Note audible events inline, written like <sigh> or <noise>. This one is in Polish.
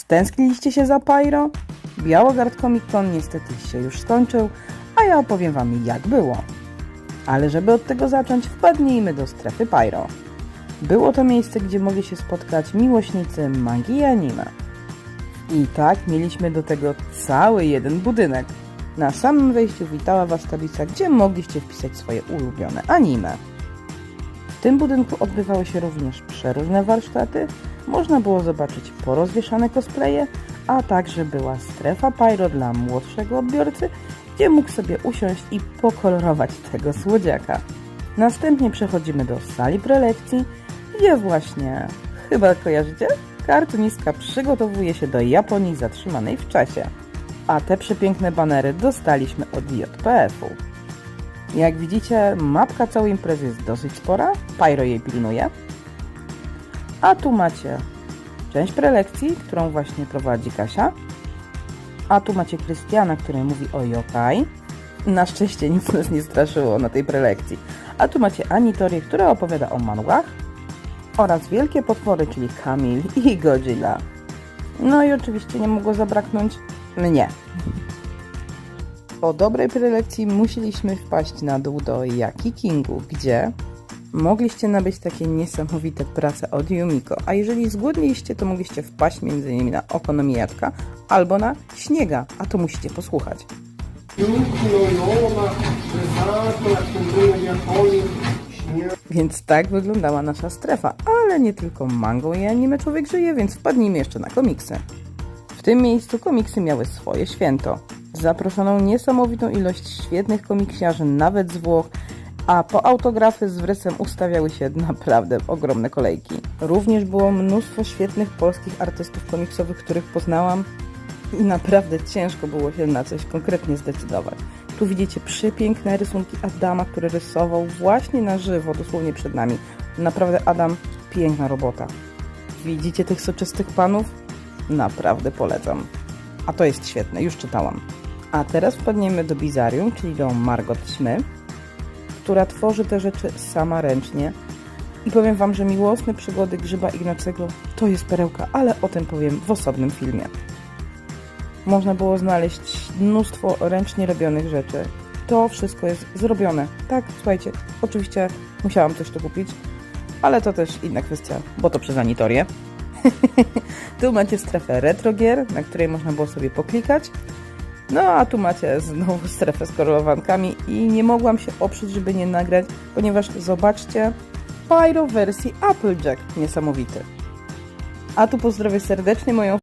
Stęskniliście się za Pyro? Białogard Comic Con niestety się już skończył, a ja opowiem Wam jak było. Ale żeby od tego zacząć, wpadnijmy do strefy Pyro. Było to miejsce, gdzie mogli się spotkać miłośnicy mangi i anime. I tak mieliśmy do tego cały jeden budynek. Na samym wejściu witała Was tablica, gdzie mogliście wpisać swoje ulubione anime. W tym budynku odbywały się również przeróżne warsztaty, można było zobaczyć porozwieszane cosplaye, a także była strefa pyro dla młodszego odbiorcy, gdzie mógł sobie usiąść i pokolorować tego słodziaka. Następnie przechodzimy do sali prelekcji, gdzie właśnie, chyba kojarzycie, kartunistka przygotowuje się do Japonii zatrzymanej w czasie. A te przepiękne banery dostaliśmy od JPF-u. Jak widzicie, mapka całej imprezy jest dosyć spora, Pyro jej pilnuje. A tu macie część prelekcji, którą właśnie prowadzi Kasia. A tu macie Krystiana, który mówi o yokai. Na szczęście nic nas nie straszyło na tej prelekcji. A tu macie Anitorię, która opowiada o manłach. Oraz wielkie potwory, czyli Kamil i Godzilla. No i oczywiście nie mogło zabraknąć mnie. Po dobrej prelekcji musieliśmy wpaść na dół do Jaki Kingu, gdzie mogliście nabyć takie niesamowite prace od Yumiko, a jeżeli zgłodniliście, to mogliście wpaść m.in. na Okonomiyaka albo na Śniega, a to musicie posłuchać. Więc tak wyglądała nasza strefa, ale nie tylko mangą i anime człowiek żyje, więc wpadnijmy jeszcze na komiksy. W tym miejscu komiksy miały swoje święto. Zaproszono niesamowitą ilość świetnych komiksiarzy, nawet z Włoch, a po autografy z wrysem ustawiały się naprawdę ogromne kolejki. Również było mnóstwo świetnych polskich artystów komiksowych, których poznałam i naprawdę ciężko było się na coś konkretnie zdecydować. Tu widzicie przepiękne rysunki Adama, który rysował właśnie na żywo, dosłownie przed nami. Naprawdę Adam, piękna robota. Widzicie tych soczystych panów? Naprawdę polecam. A to jest świetne, już czytałam. A teraz wpadniemy do Bizarium, czyli do Margot Ćmy, która tworzy te rzeczy sama ręcznie. I powiem Wam, że miłosne przygody Grzyba Ignacego to jest perełka, ale o tym powiem w osobnym filmie. Można było znaleźć mnóstwo ręcznie robionych rzeczy. To wszystko jest zrobione. Tak, słuchajcie, oczywiście musiałam coś tu kupić, ale to też inna kwestia, bo to przez Anitorię. <laughs> tu macie strefę retrogier, na której można było sobie poklikać. No a tu macie znowu strefę z korowankami i nie mogłam się oprzeć, żeby nie nagrać, ponieważ zobaczcie, Pyro wersji Applejack niesamowity. A tu pozdrowię serdecznie moją